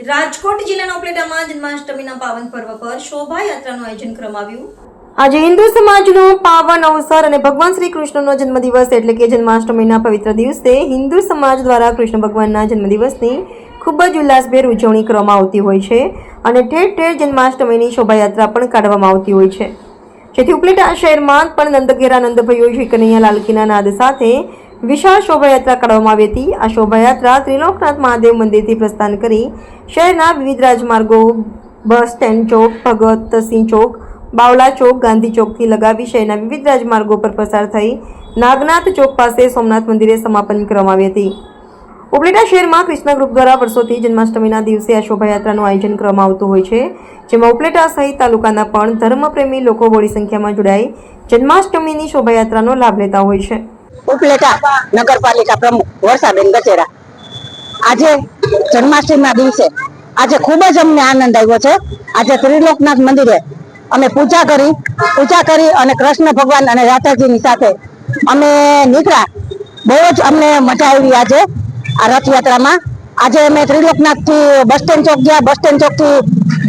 રાજકોટ જિલ્લાના ઉપલેટામાં જન્માષ્ટમીના પાવન પર્વ પર શોભાયાત્રાનું આયોજન કરવામાં આવ્યું આજે હિન્દુ સમાજનો પાવન અવસર અને ભગવાન શ્રી કૃષ્ણનો જન્મદિવસ એટલે કે જન્માષ્ટમીના પવિત્ર દિવસે હિન્દુ સમાજ દ્વારા કૃષ્ણ ભગવાનના જન્મદિવસની ખૂબ જ ઉલ્લાસભેર ઉજવણી કરવામાં આવતી હોય છે અને ઠેર ઠેર જન્માષ્ટમીની શોભાયાત્રા પણ કાઢવામાં આવતી હોય છે. જેથી ઉપલેટા શહેરમાં પણ નંદઘેરા નંદભાઈઓ શ્રી કનૈયા લાલકીના નાદ સાથે વિશાળ શોભાયાત્રા કાઢવામાં આવી હતી. આ શોભાયાત્રા ત્રિલોકનાથ મહાદેવ મંદિરથી પ્રસ્થાન કરી શહેરના વિવિધ રાજમાર્ગો, બસ સ્ટેન્ડ ચોક ભગતસિંહ ચોક બાવલા ચોક, ગાંધી ચોકથી લગાવી શહેરના વિવિધ રાજમાર્ગો પર પસાર થઈ નાગનાથ ચોક પાસે સોમનાથ મંદિરે સમાપન કરવામાં આવી હતી. ઉપલેટા શહેરમાં કૃષ્ણ ગ્રુપ દ્વારા વર્ષોથી જન્માષ્ટમીના દિવસે આ શોભાયાત્રાનું આયોજન કરવામાં આવતું હોય છે. જેમાં ઉપલેટા સહિત તાલુકાના પણ ધર્મપ્રેમી લોકો બહોળી સંખ્યામાં જોડાઈ જન્માષ્ટમીની શોભાયાત્રાનો લાભ લેતા હોય છે. ઉપલેટા નગરપાલિકા પ્રમુખ વર્ષાબેન ગચેરા આજે જન્માષ્ટમીના દિવસે આજે ખૂબ જ અમને આનંદ આવ્યો છે. આજે ત્રિલોકનાથ મંદિરે અમે પૂજા કરી પૂજા કરી અને કૃષ્ણ ભગવાન અને રાધાજીની સાથે અમે નીકળ્યા. બહુ જ અમને મજા આવી આજે આ રથયાત્રામાં. આજે અમે ત્રિલોકનાથથી બસ સ્ટેન્ડ ચોક ગયા, બસ સ્ટેન્ડ ચોકથી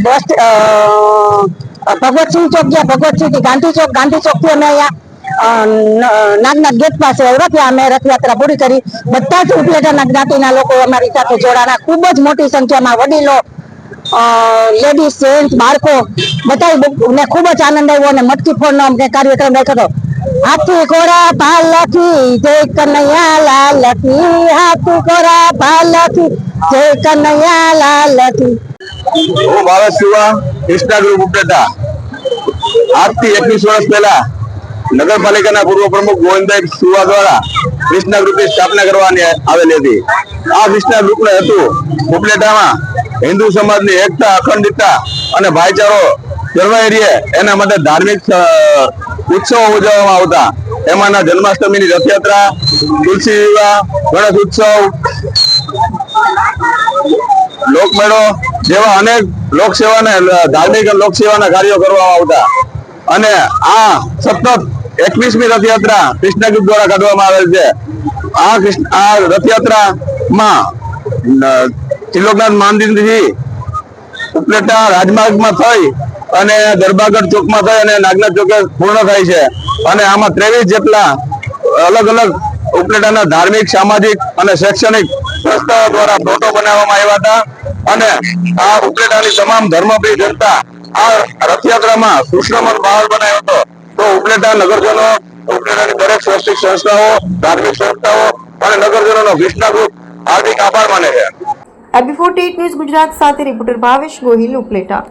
બસ ભગવતસિંહ ચોક ગયા, ભગવતસિંહથી ગાંધી ચોક, ગાંધી ચોકથી અમે અહીંયા નાગનાથ ગેટ પાસે ઓળખ્યા અમે રથયાત્રા પૂરી કરી. બધા જ ઉપલેટાના જ્ઞાતિના લોકો અમારી સાથે જોડાણા. ખૂબ જ મોટી સંખ્યામાં વડીલો લેડીઝ જેન્ટ્સ બાળકો બધા ને ખૂબ જ આનંદ આવ્યો અને મટકી ફોડનો અમને કાર્યક્રમ રાખ્યો હતો. હાથી ઘોડા પાલકી જય કનૈયા લાલકી હાથી ઘોડા પાલકી જય કનૈયા લાલકી હું ભાવેશ શિવા કૃષ્ણા ગ્રુપ આજથી એકવીસ વર્ષ પહેલા નગરપાલિકાના પૂર્વ પ્રમુખ ગોવિંદભાઈ સુવા દ્વારા કૃષ્ણા ગ્રુપની સ્થાપના કરવાની આવેલી હતી. આ કૃષ્ણા ગ્રુપનો હેતુ ઉપલેટામાં હિન્દુ સમાજની એકતા, અખંડિતતા અને ભાઈચારો જળવાઈ રહે એના માટે ધાર્મિક ઉત્સવો ઉજવવામાં આવતા. એમાંના જન્માષ્ટમીની રથયાત્રા, તુલસી વિવાહ, ગણેશ ઉત્સવ, લોકમેળો જેવા અનેક લોકસેવાના, ધાર્મિક લોકસેવાના કાર્યો કરવામાં આવતા. અને આ સતત એકવીસમી રથયાત્રા કૃષ્ણગીત દ્વારા કાઢવામાં આવેલ છે. આ આ રથયાત્રામાં ત્રિલોકનાથ મંદિરથી ઉપલેટા રાજમાર્ગમાં થઈ અને દરબારગઢ ચોકમાં થઈ અને નાગનાથ ચોકે પૂર્ણ થાય છે. અને આમાં ત્રેવીસ જેટલા અલગ અલગ ઉપલેટાના ધાર્મિક, સામાજિક અને શૈક્ષણિક સંસ્થાઓ દ્વારા ફોટો બનાવવામાં આવ્યા હતા. અને આ ઉપલેટાની તમામ ધર્મપ્રિય જનતા આ રથયાત્રામાં કૃષ્ણમન બહાર બનાવ્યો હતો. તો ઉપલેટા નગરજનો, ઉપલેટાની દરેક સ્વૈચ્છિક સંસ્થાઓ, ધાર્મિક સંસ્થાઓ અને નગરજનોનો કૃષ્ણ ગ્રુપ હાર્દિક આભાર માને છે. એબી ફોર્ટી ન્યૂઝ ગુજરાત સાથે રિપોર્ટર ભાવેશ ગોહિલ ઉપલેટા.